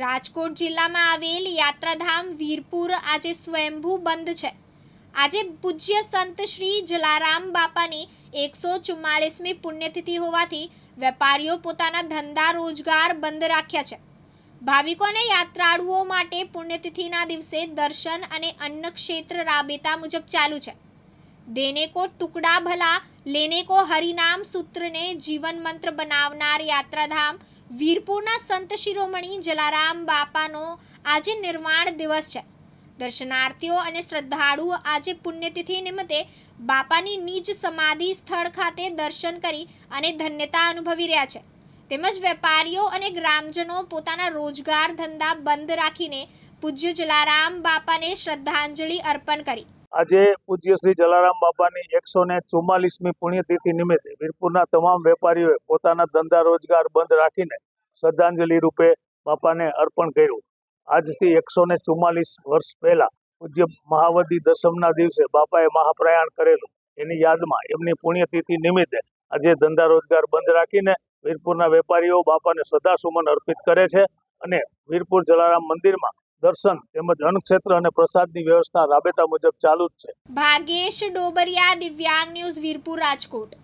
રાજકોટ જિલ્લામાં આવેલ યાત્રાધામ વીરપુર આજે સ્વયંભૂ બંધ છે. આજે પૂજ્ય સંત શ્રી જલારામ બાપાની એકસો ચુમ્માળીસમી પુણ્યતિથિ હોવાથી વેપારીઓ પોતાના ધંધા રોજગાર બંધ રાખ્યા છે. ભાવિકો અને યાત્રાળુઓ માટે પુણ્યતિથિના દિવસે દર્શન અને અન્ન ક્ષેત્ર રાબેતા મુજબ ચાલુ છે. દેને કો ટુકડા ભલા, લેને કો હરિનામ સૂત્રને જીવન મંત્ર બનાવનાર યાત્રાધામ, વીરપુરના સંત શિરોમણી જલારામ બાપાનો આજે નિર્વાણ દિવસ છે. દર્શનાર્થીઓ અને શ્રદ્ધાળુઓ આજે પુણ્યતિથિ નિમિત્તે બાપાની નિજ સમાધિ સ્થળ ખાતે દર્શન કરી અને ધન્યતા અનુભવી રહ્યા છે. તેમજ વેપારીઓ અને ગ્રામજનો પોતાના રોજગાર ધંધા બંધ રાખીને પૂજ્ય જલારામ બાપાને શ્રદ્ધાંજલિ અર્પણ કરી. આજે પૂજ્ય શ્રી જલારામ બાપાની એકસો ને ચુમ્માલીસમી પુણ્યતિથિ નિમિત્તે વીરપુરના તમામ વેપારીઓએ પોતાના ધંધા રોજગાર બંધ રાખીને શ્રદ્ધાંજલિ રૂપે બાપાને અર્પણ કર્યું. આજથી એકસો ને ચુમ્માલીસ વર્ષ પહેલા પૂજ્ય મહાવદી દસમના દિવસે બાપાએ મહાપ્રયાણ કરેલું. એની યાદમાં એમની પુણ્યતિથિ નિમિત્તે આજે ધંધા રોજગાર બંધ રાખીને વીરપુરના વેપારીઓ બાપાને સદાસુમન અર્પિત કરે છે અને વીરપુર જલારામ મંદિરમાં દર્શન તેમજ અન્નક્ષેત્ર અને પ્રસાદની વ્યવસ્થા રાબેતા મુજબ ચાલુ જ છે. ભાગેશ ડોબરિયા, દિવ્યાંગ ન્યૂઝ વીરપુર રાજકોટ.